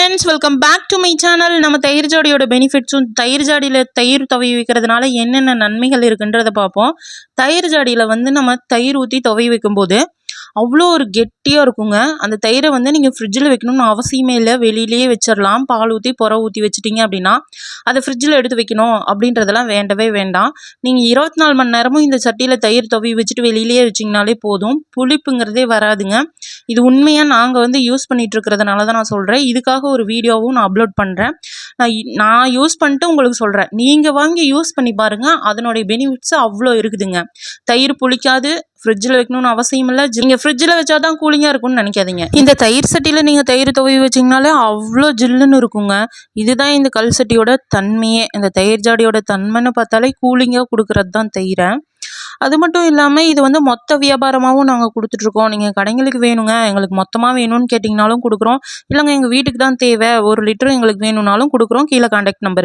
Friends welcome back to my channel நம்ம தயிர் ஜாடியோட பெனிஃபிட்ஸும் தயிர் ஜாடியில் தயிர் துவை வைக்கிறதுனால என்னென்ன நன்மைகள் இருக்குன்றதை பார்ப்போம். தயிர் ஜாடியில் வந்து நம்ம தயிர் ஊற்றி துவை வைக்கும்போது அவ்வளோ ஒரு கெட்டியாக இருக்குங்க. அந்த தயிரை வந்து நீங்கள் ஃப்ரிட்ஜில் வைக்கணும்னு அவசியமே இல்லை. வெளியிலேயே வச்சிடலாம் பால் ஊற்றி புற ஊற்றி வச்சிட்டிங்க அப்படின்னா அதை ஃப்ரிட்ஜில் எடுத்து வைக்கணும் அப்படின்றதெல்லாம் வேண்டவே வேண்டாம். நீங்கள் இருபத்தி நாலு மணி நேரமும் இந்த சட்டியில் தயிர் துவி வச்சுட்டு வெளியிலேயே வச்சிங்கனாலே போதும். புளிப்புங்கிறதே வராதுங்க. இது உண்மையாக நாங்கள் வந்து யூஸ் பண்ணிகிட்ருக்கிறதுனால தான் நான் சொல்கிறேன் இதுக்காக ஒரு வீடியோவும் நான் அப்லோட் பண்ணுறேன் நான் நான் யூஸ் பண்ணிட்டு உங்களுக்கு சொல்கிறேன் நீங்கள் வாங்கி யூஸ் பண்ணி பாருங்கள் அதனுடைய பெனிஃபிட்ஸ் அவ்வளோ இருக்குதுங்க. தயிர் புளிக்காது ஃப்ரிட்ஜில் வைக்கணும்னு அவசியம் இல்லை. நீங்கள் ஃப்ரிட்ஜில் வச்சா தான் கூலிங்காக இருக்கும்னு நினைக்காதீங்க. இந்த தயிர் சட்டியில் நீங்கள் தயிர் துவை வச்சிங்கனாலே அவ்வளோ ஜில்லுன்னு இருக்குங்க. இதுதான் இந்த கல் சட்டியோட தன்மையே. இந்த தயிர் ஜாடியோட தன்மைன்னு பார்த்தாலே கூலிங்காக கொடுக்கறது தான் தயிரை. அது மட்டும் இல்லாமல் இது வந்து மொத்த வியாபாரமாகவும் நாங்கள் கொடுத்துட்ருக்கோம். நீங்கள் கடைங்களுக்கு வேணுங்க எங்களுக்கு மொத்தமாக வேணும்னு கேட்டிங்கனாலும் கொடுக்குறோம். இல்லைங்க எங்கள் வீட்டுக்கு தான் தேவை. ஒரு லிட்டர் எங்களுக்கு வேணும்னாலும் கொடுக்குறோம். கீழே காண்டாக்ட் நம்பர்